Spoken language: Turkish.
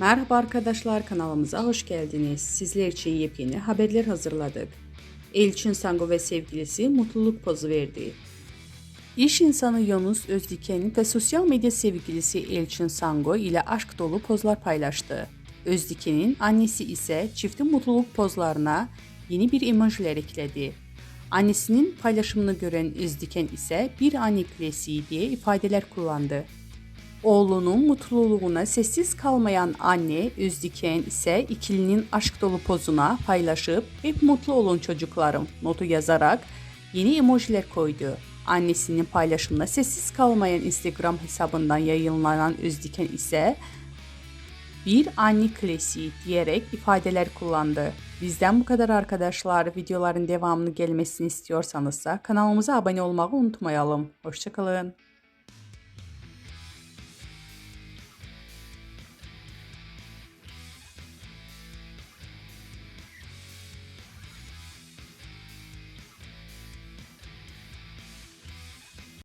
Merhaba arkadaşlar kanalımıza hoş geldiniz. Sizler için yepyeni haberler hazırladık. Elçin Sango ve sevgilisi mutluluk pozu verdi. İş insanı Yunus Özdiken ve sosyal medya sevgilisi Elçin Sango ile aşk dolu pozlar paylaştı. Özdiken'in annesi ise çiftin mutluluk pozlarına yeni bir emojiler ekledi. Annesinin paylaşımını gören Özdiken ise bir anne klasiği diye ifadeler kullandı. Oğlunun mutluluğuna sessiz kalmayan anne Özdiken ise ikilinin aşk dolu pozuna paylaşıp hep mutlu olun çocuklarım notu yazarak yeni emojiler koydu. Annesinin paylaşımına sessiz kalmayan Instagram hesabından yayınlanan Özdiken ise bir anne klasiği diyerek ifadeler kullandı. Bizden bu kadar arkadaşlar. Videoların devamını gelmesini istiyorsanız kanalımıza abone olmayı unutmayalım. Hoşçakalın.